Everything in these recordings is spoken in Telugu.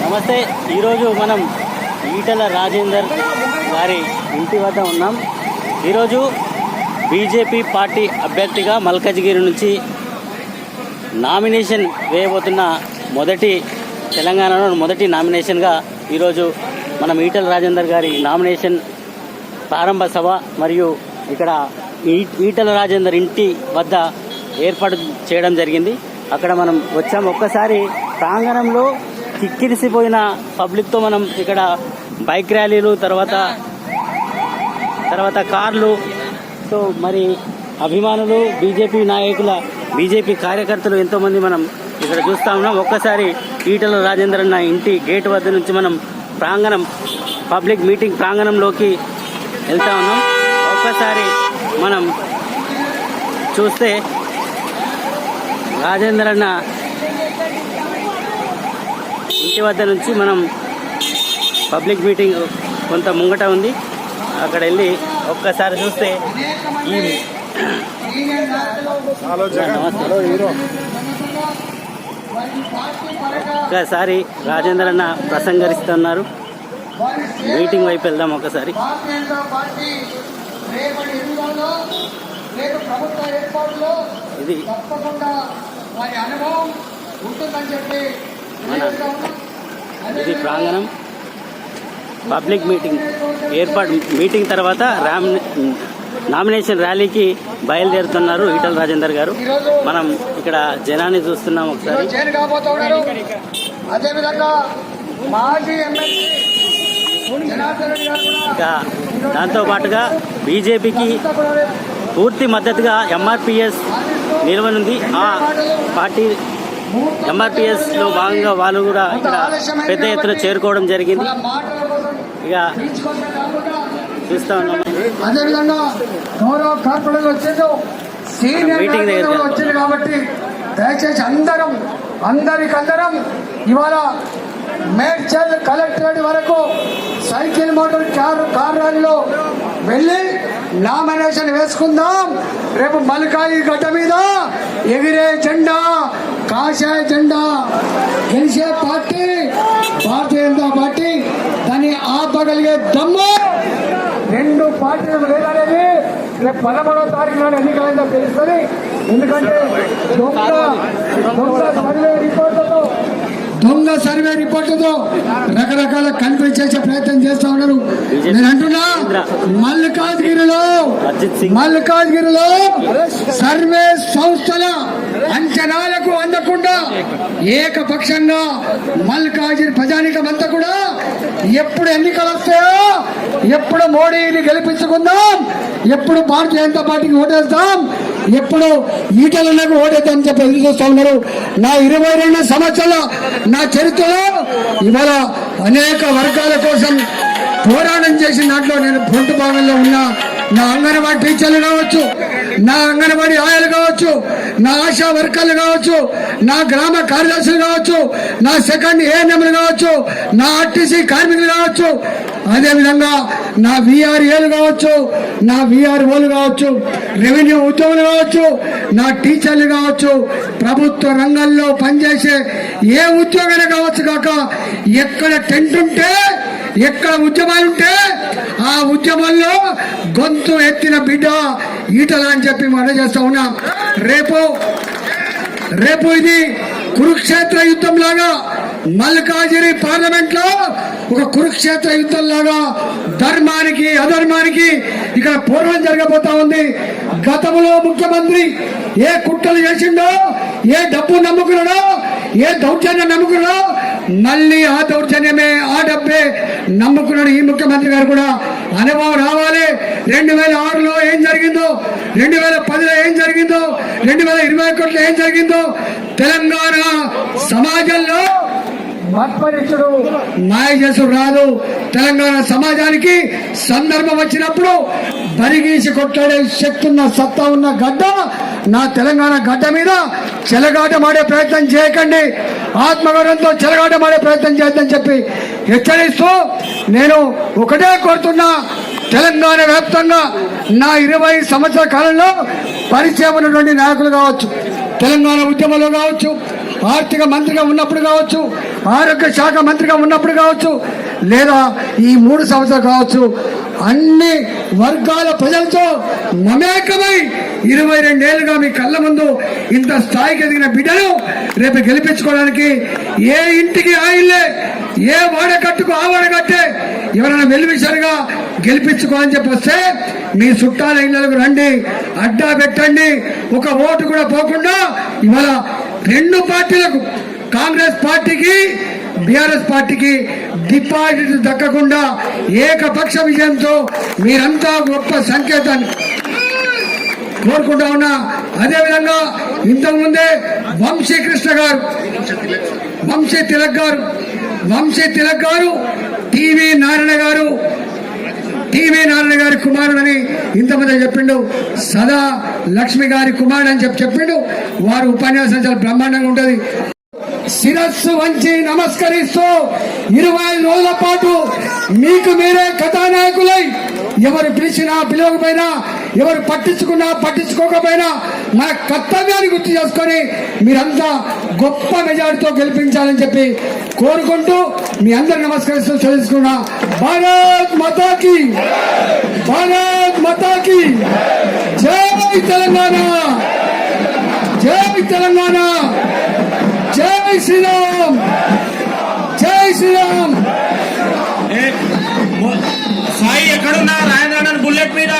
నమస్తే ఈరోజు మనం ఈటల రాజేందర్ గారి ఇంటి వద్ద ఉన్నాం. ఈరోజు బీజేపీ పార్టీ అభ్యర్థిగా మల్కజ్గిరి నుంచి నామినేషన్ వేయబోతున్న మొదటి తెలంగాణలో మొదటి నామినేషన్గా ఈరోజు మనం ఈటల రాజేందర్ గారి నామినేషన్ ప్రారంభ సభ మరియు ఇక్కడ ఈటల రాజేందర్ ఇంటి వద్ద ఏర్పాటు చేయడం జరిగింది. అక్కడ మనం వచ్చాం. ఒక్కసారి ప్రాంగణంలో కిక్కిరిసిపోయిన పబ్లిక్తో మనం ఇక్కడ బైక్ ర్యాలీలు తర్వాత తర్వాత కార్లు సో మరి అభిమానులు బీజేపీ నాయకుల బీజేపీ కార్యకర్తలు ఎంతోమంది మనం ఇక్కడ చూస్తా ఉన్నాం. ఒక్కసారి ఈటల రాజేంద్ర అన్న ఇంటి గేట్ వద్ద నుంచి మనం ప్రాంగణం పబ్లిక్ మీటింగ్ ప్రాంగణంలోకి వెళ్తా ఉన్నాం. ఒక్కసారి మనం చూస్తే రాజేంద్ర అన్న ఇంటి వద్ద నుంచి మనం పబ్లిక్ మీటింగ్ కొంత ముంగట ఉంది. అక్కడ వెళ్ళి ఒక్కసారి చూస్తే ఈ. ఒక్కసారి రాజేంద్ర అన్న ప్రసంగరిస్తున్నారు. మీటింగ్ వైపు వెళ్దాం ఒకసారి రేపటి ఎన్నికల్లో రేపు ప్రభుత్వ ఏర్పాటులో ఇది తప్పకుండా వారి అనుభవం ఉంటుందని చెప్పి. ఇది ప్రాంగణం పబ్లిక్ మీటింగ్ ఏర్పాటు మీటింగ్ తర్వాత రామ్ నామినేషన్ ర్యాలీకి బయలుదేరుతున్నారు ఈటల రాజేందర్ గారు. మనం ఇక్కడ జనాన్ని చూస్తున్నాం ఒకసారి. అదేవిధంగా మాజీ ఎమ్మెల్సీ ఇంకా దాంతో పాటుగా బీజేపీకి పూర్తి మద్దతుగా ఎంఆర్పిఎస్ నిలవనుంది. ఆ పార్టీ ఎంఆర్పిఎస్లో భాగంగా వాళ్ళు కూడా ఇక్కడ పెద్ద ఎత్తున చేరుకోవడం జరిగింది. ఇక చూస్తా ఉన్నాం. అదేవిధంగా గౌరవ కార్పొరేటర్ వచ్చిండు సీనియర్ మీటింగ్ దగ్గర కాబట్టి దయచేసి అందరం అందరికందరం ఇవాళ మేడ్చల్ కలెక్టరేట్ వరకు సైకిల్ మోటార్ కార్ కార్ ర్యాలీలో వెళ్ళి నామినేషన్ వేసుకుందాం. రేపు మల్కాయి గడ్డ మీద ఎగిరే జెండా కాషాయ జెండా. గెలిచే పార్టీ భారతీయ జనతా పార్టీ దాన్ని ఆపగలిగే దమ్ము రెండు పార్టీలు లేదనేది రేపు పదమూడవ తారీఖు నాడు ఎన్నికలైందో తెలుస్తుంది. ఎందుకంటే రిపోర్ట్ దొంగ సర్వే రిపోర్టుతో రకరకాల కన్ఫ్యూజ్ చేసే ప్రయత్నం చేస్తా ఉన్నారు. నేను అంటున్నా సింగ్. మల్కాజ్గిరిలో సర్వే సంస్థల అంచనాలకు అందకుండా ఏకపక్షంగా మల్కాజ్గిరి ప్రజానికం అంతా కూడా ఎప్పుడు ఎన్నికలు వస్తాయో ఎప్పుడు మోడీని గెలిపించుకుందాం ఎప్పుడు భారతీయ జనతా పార్టీకి ఓటేస్తాం ఎప్పుడు ఈటల నాకు అని చెప్పి ఎదురు చూస్తూ ఉన్నారు. నా ఇరవై రెండు సంవత్సరాల నా చరిత్రలో ఇవాళ అనేక వర్గాల కోసం పోరాటం చేసిన దాంట్లో నేను పొంటు భాగంలో ఉన్నా నా అంగన్వాడీ టీచర్లు కావచ్చు నా అంగన్వాడీ ఆయాలు కావచ్చు నా ఆశా వర్కర్లు కావచ్చు నా గ్రామ కార్యదర్శులు కావచ్చు నా సెకండ్ ఏఎన్ఎంలు కావచ్చు నా ఆర్టీసీ కార్మికులు కావచ్చు అదేవిధంగా నా విఆర్ఏలు కావచ్చు నా విఆర్ఓలు కావచ్చు రెవెన్యూ ఉద్యోగులు కావచ్చు నా టీచర్లు కావచ్చు ప్రభుత్వ రంగంలో పనిచేసే ఏ ఉద్యోగైనా కావచ్చు కాక ఎక్కడ టెంట్ ఉంటే ఎక్కడ ఉద్యమాలుంటే ఆ ఉద్యమంలో గొంతు ఎత్తిన బిడ్డ ఈటలా అని చెప్పి మనం చేస్తా ఉన్నాం. రేపు రేపు ఇది కురుక్షేత్ర యుద్ధం లాగా మల్కాజిరి పార్లమెంట్లో ఒక కురుక్షేత్ర యుద్ధం లాగా ధర్మానికి అధర్మానికి ఇక్కడ పూర్వం జరగబోతా ఉంది. గతంలో ముఖ్యమంత్రి ఏ కుట్రలు చేసిండో ఏ డబ్బు నమ్ముకున్నాడో ఏ దౌర్జన్యం నమ్ముకున్నాడో మళ్ళీ ఆ దౌర్జన్యమే ఆ డబ్బే నమ్ముకున్నాడు ఈ ముఖ్యమంత్రి గారు కూడా. అనుభవం రావాలి. రెండు వేల ఆరులో ఏం జరిగిందో రెండు వేల పదిలో ఏం జరిగిందో రెండు వేల ఇరవై ఒకటిలో ఏం జరిగిందో తెలంగాణ సమాజంలో మత్పరీక్షుడు మాయ రాదు తెలంగాణ సమాజానికి సందర్భం వచ్చినప్పుడు బరిగీసి కొట్లాడే శక్తి ఉన్న సత్తా ఉన్న గడ్డ నా తెలంగాణ గడ్డ మీద చెలగాటమాడే ప్రయత్నం చేయకండి. ఆత్మగౌరవంతో చెలగాటమాడే ప్రయత్నం చేద్దని చెప్పి హెచ్చరిస్తూ నేను ఒకటే కోరుతున్నా తెలంగాణ వ్యాప్తంగా నా ఇరవై సంవత్సరాల కాలంలో పరిచయం ఉన్నటువంటి నాయకులు కావచ్చు తెలంగాణ ఉద్యమంలో కావచ్చు ఆర్థిక మంత్రిగా ఉన్నప్పుడు కావచ్చు ఆరోగ్య శాఖ మంత్రిగా ఉన్నప్పుడు కావచ్చు లేదా ఈ మూడు సంవత్సరాలు కావచ్చు అన్ని వర్గాల ప్రజలతో మమేకమై ఇరవై రెండేళ్ళుగా మీ కళ్ళ ముందు ఇంత స్థాయికి ఎదిగిన బిడ్డను రేపు గెలిపించుకోవడానికి ఏ ఇంటికి ఆయిల్లే ఏ వాడకట్టుకు ఆ వాడకట్టే ఎవరైనా వెలివిసరిగా గెలిపించుకో అని చెప్పి వస్తే మీ చుట్టాల ఇళ్ళకు రండి అడ్డా పెట్టండి ఒక ఓటు కూడా పోకుండా ఇవాళ రెండు పార్టీలకు కాంగ్రెస్ పార్టీకి బీఆర్ఎస్ పార్టీకి డిపాజిట్ దక్కకుండా ఏకపక్ష విజయంతో మీరంతా గొప్ప సంకేతాన్ని కోరుకుంటా ఉన్నా. అదేవిధంగా ఇంతకుముందే వంశీకృష్ణ గారు వంశీ తిలక్ గారు వంశీ తిలక్ గారు టీవీ నారాయణ గారు టీవీ నారాయణ గారి కుమారుడని ఇంతమంది చెప్పిండు. సదా లక్ష్మి గారి కుమారుడు అని చెప్పి చెప్పిండు. వారు ఉపన్యాసం చాలా బ్రహ్మాండంగా ఉంటుంది. శిరస్సు వంచి నమస్కరిస్తూ ఇరవై రోజుల పాటు మీకు మీరే కథానాయకులై ఎవరు పిలిచినా పిలవకపోయినా ఎవరు పట్టించుకున్నా పట్టించుకోకపోయినా మన కర్తవ్యాన్ని గుర్తు చేసుకొని మీరంతా గొప్ప మెజారిటీతో గెలిపించాలని చెప్పి కోరుకుంటూ మీ అందరు నమస్కరిస్తూ తెలుసుకున్నా భారత్ మతాకి! భారత్ మతాకి! జై తెలంగాణ! జై తెలంగాణ! జై శ్రీరామ్! జై శ్రీరామ్! సాయి ఎక్కడున్నా రాయనాడని బుల్లెట్ మీద.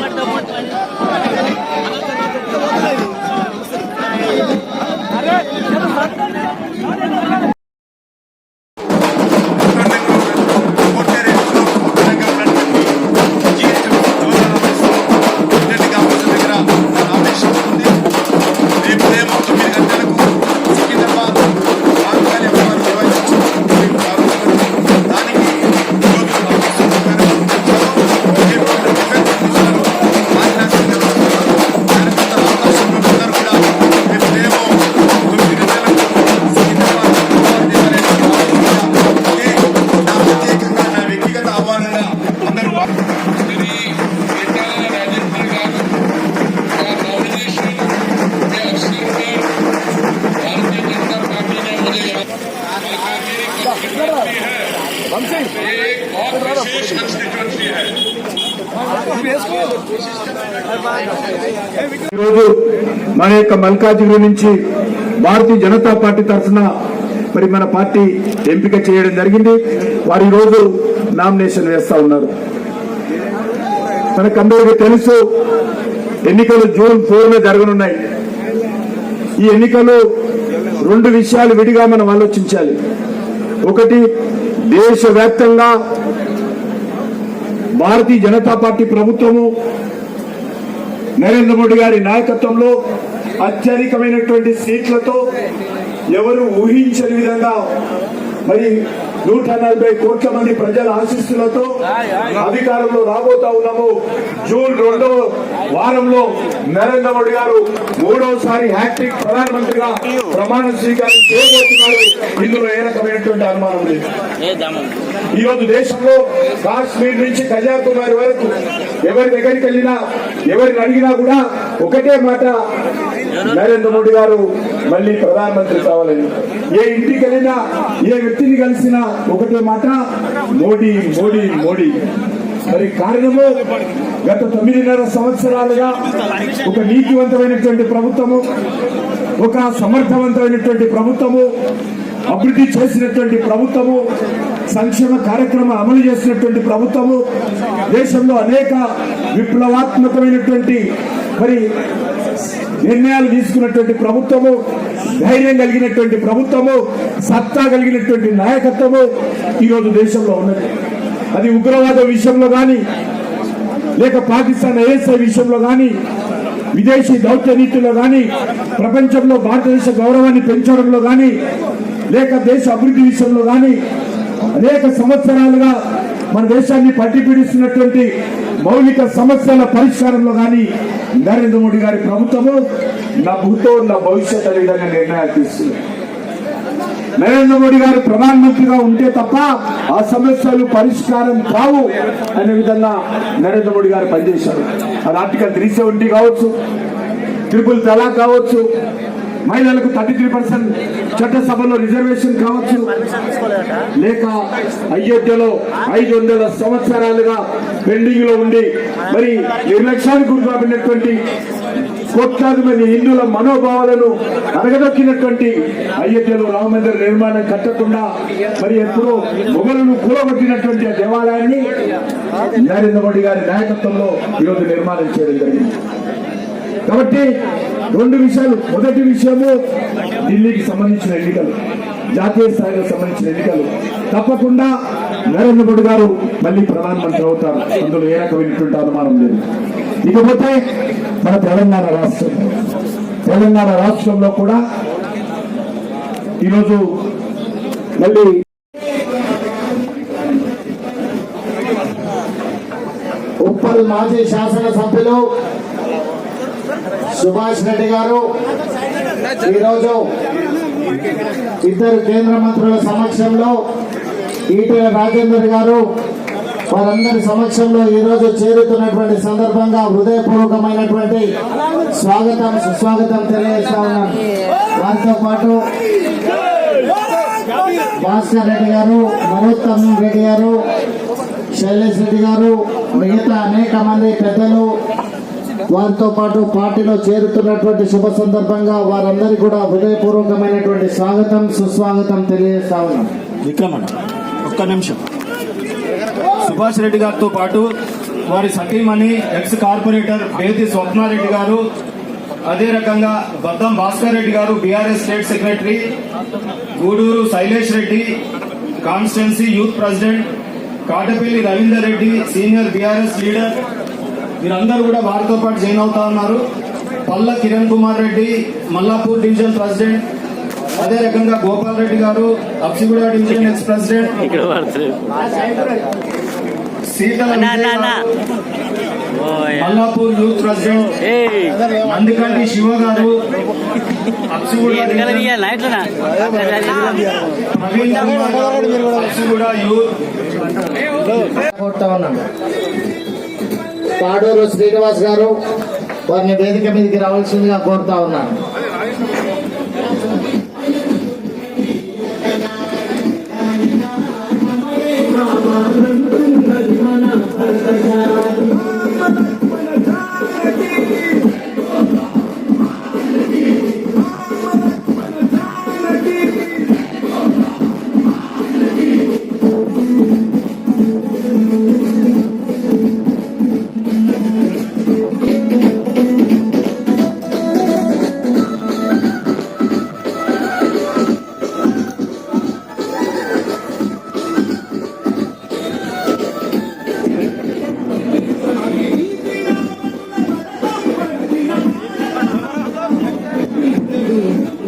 একটা ఈరోజు మన యొక్క మల్కాజిగిరి నుంచి భారతీయ జనతా పార్టీ తరఫున మరి మన పార్టీ ఎంపిక చేయడం జరిగింది. వారు ఈరోజు నామినేషన్ వేస్తా ఉన్నారు. మనకందరికీ తెలుసు ఎన్నికలు జూన్ ఫోర్లో జరగనున్నాయి. ఈ ఎన్నికలు రెండు విషయాలు విడిగా మనం ఆలోచించాలి. ఒకటి దేశవ్యాప్తంగా భారతీయ జనతా పార్టీ ప్రభుత్వము నరేంద్ర మోడీ గారి నాయకత్వంలో అత్యధికమైనటువంటి సీట్లతో ఎవరు ఊహించని విధంగా మరి నూట నలభై కోట్ల మంది ప్రజల ఆశీస్సులతో అధికారంలో రాబోతా ఉన్నాము. జూన్ రెండవ వారంలో నరేంద్ర మోడీ గారు మూడవసారి హ్యాట్రిక్ ప్రధానమంత్రిగా ప్రమాణ స్వీకారం చేయబోతున్నారు. ఇందులో ఏ రకమైనటువంటి అనుమానం లేదు. ఏ దమం ఈ రోజు దేశంలో కాశ్మీర్ నుంచి కన్యాకుమారి వరకు ఎవరి దగ్గరికి వెళ్ళినా ఎవరిని అడిగినా కూడా ఒకటే మాట నరేంద్ర మోడీ గారు మళ్ళీ ప్రధానమంత్రి కావాలని. ఏ ఇంటికి వెళ్ళినా ఏ వ్యక్తిని కలిసినా ఒకటే మాట మోడీ మోడీ మోడీ. మరి కారణము గత తొమ్మిదిన్నర సంవత్సరాలుగా ఒక నీతివంతమైనటువంటి ప్రభుత్వము ఒక సమర్థవంతమైనటువంటి ప్రభుత్వము అభివృద్ధి చేసినటువంటి ప్రభుత్వము సంక్షేమ కార్యక్రమం అమలు చేసినటువంటి ప్రభుత్వము దేశంలో అనేక విప్లవాత్మకమైనటువంటి మరి నిర్ణయాలు తీసుకున్నటువంటి ప్రభుత్వము ధైర్యం కలిగినటువంటి ప్రభుత్వము సత్తా కలిగినటువంటి నాయకత్వము ఈరోజు దేశంలో ఉన్నది. అది ఉగ్రవాద విషయంలో కానీ లేక పాకిస్తాన్ ఐఎస్ఐ విషయంలో కానీ విదేశీ దౌత్య నీతిలో కానీ ప్రపంచంలో భారతదేశ గౌరవాన్ని పెంచడంలో కానీ లేక దేశ అభివృద్ధి విషయంలో కానీ అనేక సంవత్సరాలుగా మన దేశాన్ని పట్టి పీడిస్తున్నటువంటి మౌలిక సమస్యల పరిష్కారంలో కానీ నరేంద్ర మోడీ గారి ప్రభుత్వము నా భూతో నా భవిష్యత్ అనే విధంగా నిర్ణయాలు తీసుకుంది. నరేంద్ర మోడీ గారు ప్రధానమంత్రిగా ఉంటే తప్ప ఆ సమస్యలు పరిష్కారం కావు అనే విధంగా నరేంద్ర మోడీ గారు పనిచేశారు. అది ఆర్టికల్ త్రీ సెవెంటీ కావచ్చు ట్రిపుల్ తలాక్ కావచ్చు మహిళలకు థర్టీ త్రీ పర్సెంట్ చట్టసభలో రిజర్వేషన్ కావచ్చు. లేక అయోధ్యలో ఐదు వందల సంవత్సరాలుగా పెండింగ్లో ఉండి మరి నిర్లక్ష్యానికి గురికాబడినటువంటి కోట్లాది మంది హిందువుల మనోభావాలను అరగదొక్కినటువంటి అయోధ్యలో రామమందిర నిర్మాణం కట్టకుండా మరి ఎప్పుడో మొగలను కూలగొట్టినటువంటి ఆ దేవాలయాన్ని నరేంద్ర మోడీ గారి నాయకత్వంలో ఈరోజు నిర్మాణం చేయడం జరిగింది. కాబట్టి రెండు విషయాలు. మొదటి విషయము ఢిల్లీకి సంబంధించిన ఎన్నికలు. జాతీయ స్థాయికి సంబంధించిన ఎన్నికలు. తప్పకుండా నరేంద్ర మోడీ గారు మళ్ళీ ప్రధానమంత్రి అవుతారు. అందులో ఏ రకమైనటువంటి అనుమానం లేదు. ఇకపోతే మన తెలంగాణ రాష్ట్రం. తెలంగాణ రాష్ట్రంలో కూడా ఈరోజు మళ్ళీ ఉప్పల్ మాజీ శాసనసభ్యులు సుభాష్ రెడ్డి గారు. ఈరోజు ఇద్దరు కేంద్ర మంత్రుల సమక్షంలో ఈటెల రాజేందర్ గారు వారందరి సమక్షంలో ఈరోజు చేరుతున్నటువంటి సందర్భంగా హృదయపూర్వకమైనటువంటి స్వాగతం సుస్వాగతం తెలియజేస్తా ఉన్నాను. వారితో పాటు భాస్కర్ రెడ్డి గారు నరోత్తమ్ రెడ్డి గారు శైలేష్ రెడ్డి గారు మిగతా అనేక మంది పెద్దలు వారితో పాటు పార్టీలో చేరుతున్నటువంటి శుభ సందర్భంగా వారందరికీ కూడా హృదయపూర్వకమైనటువంటి స్వాగతం సుస్వాగతం తెలియజేస్తా ఉన్నాం. విక్రమణ ఒక్క నిమిషం. సుభాష్ రెడ్డి గారితో పాటు వారి సతీమణి ఎక్స్ కార్పొరేటర్ బేతి స్వప్నారెడ్డి గారు అదే రకంగా బద్దం భాస్కర్ రెడ్డి గారు BRS state secretary Guduru Shailesh Reddy constituency youth president Katapalli Ravinder Reddy senior BRS leader వీరందరూ కూడా వారితో పాటు జాయిన్ అవుతా ఉన్నారు. Palla Kiran Kumar Reddy Mallapur division president. అదే రకంగా గోపాల్ రెడ్డి గారు Apsiguda division ex president. Seethala Mallapur youth president. ఏయ్. నందికంటి శివ గారు. అప్సిగూడ యూత్. పాడూరు శ్రీనివాస్ గారు వారిని వేదిక మీదకి రావాల్సిందిగా కోరుతా ఉన్నాను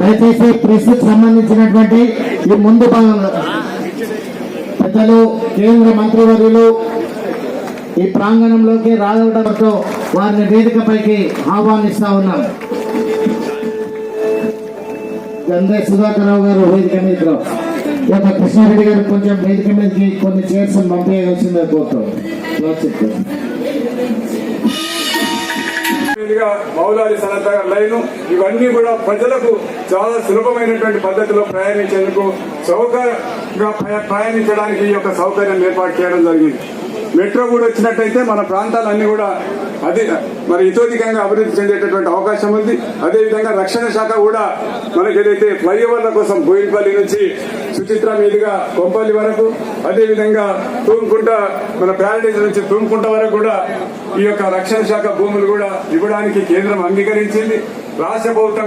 దయచేసి ప్రెస్ సంబంధించినటువంటి ఈ ముందు భాగంలో పెద్దలు కేంద్ర మంత్రివర్యులు ఈ ప్రాంగణంలోకి రావడంతో వారిని వేదికపైకి ఆహ్వానిస్తా ఉన్నాం. గంధే సుధాకర్రావు గారు వేదిక మీద యొక్క కృష్ణారెడ్డి గారు కొంచెం వేదిక మీదకి కొన్ని చైర్స్ పంపించవలసిందే కోరుతాం మీదుగా మౌలాలి సరదాగా లైను ఇవన్నీ కూడా ప్రజలకు చాలా సులభమైనటువంటి పద్ధతిలో ప్రయాణించేందుకు సౌకర్యంగా ప్రయాణించడానికి ఈ యొక్క సౌకర్యం ఏర్పాటు చేయడం జరిగింది. మెట్రో కూడా వచ్చినట్టయితే మన ప్రాంతాలన్నీ కూడా అది మరి ఇతోధికంగా అభివృద్ధి చెందేటటువంటి అవకాశం ఉంది. అదేవిధంగా రక్షణ శాఖ కూడా మనకి ఏదైతే ఫ్లైఓవర్ల కోసం బోయినపల్లి నుంచి సుచిత్ర మీదుగా కొంపల్లి వరకు అదేవిధంగా తూంకుంట మన ప్యారడైజ్ నుంచి తూంకుంట వరకు కూడా ఈ యొక్క రక్షణ శాఖ భూములు కూడా ఇవ్వడానికి కేంద్రం అంగీకరించింది. రాష్ట్ర ప్రభుత్వం